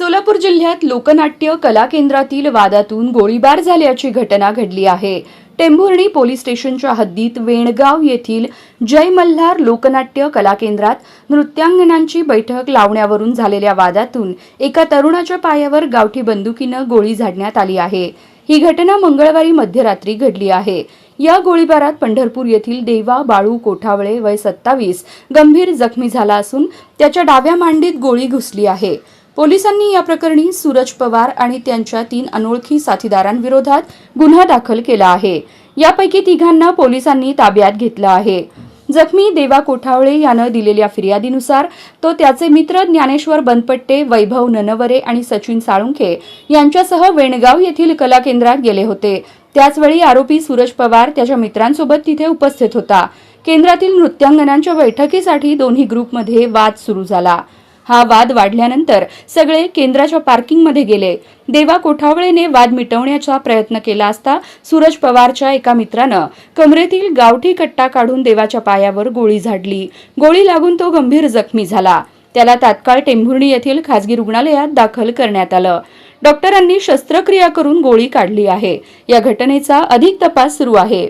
सोलापूर जिल्ह्यात लोकनाट्य कला केंद्रातील वादातून गोळीबार झाल्याची घटना घडली आहे. टेंभुर्णी पोलीस स्टेशनच्या हद्दीत वेणगाव येथील जय मल्हार लोकनाट्य कला केंद्रात नृत्यांगनांची बैठक लावण्यावरून झालेल्या वादातून एका तरुणाच्या पायावर गावठी बंदुकीनं गोळी झाडण्यात आली आहे. ही घटना मंगळवारी मध्यरात्री घडली आहे. या गोळीबारात पंढरपूर येथील देवा बाळू कोठावळे वय सत्तावीस गंभीर जखमी झाला असून त्याच्या डाव्या मांडीत गोळी घुसली आहे. पोलिसांनी या प्रकरणी सूरज पवार आणि त्यांच्या तीन अनोळखी साथीदारांविरोधात गुन्हा दाखल केला आहे. यापैकी तिघांना पोलिसांनी ताब्यात घेतलं आहे. जखमी देवा कोठावळे यानं दिलेल्या फिर्यादीनुसार तो त्याचे मित्र ज्ञानेश्वर बनपट्टे वैभव ननवरे आणि सचिन साळुंखे यांच्यासह वेणगाव येथील कला केंद्रात गेले होते. त्याचवेळी आरोपी सूरज पवार त्याच्या मित्रांसोबत तिथे उपस्थित होता. केंद्रातील नृत्यांगनांच्या बैठकीसाठी दोन्ही ग्रुपमध्ये वाद सुरू झाला. हा वाद वाढल्यानंतर सगळे केंद्राच्या पार्किंगमध्ये गेले. देवा कोठावळेने वाद मिटवण्याचा प्रयत्न केला असता सूरज पवारच्या एका मित्रानं कमरेतील गावठी कट्टा काढून देवाच्या पायावर गोळी झाडली. गोळी लागून तो गंभीर जखमी झाला. त्याला तात्काळ टेंभुर्णी येथील खासगी रुग्णालयात दाखल करण्यात आलं. डॉक्टरांनी शस्त्रक्रिया करून गोळी काढली आहे. या घटनेचा अधिक तपास सुरू आहे.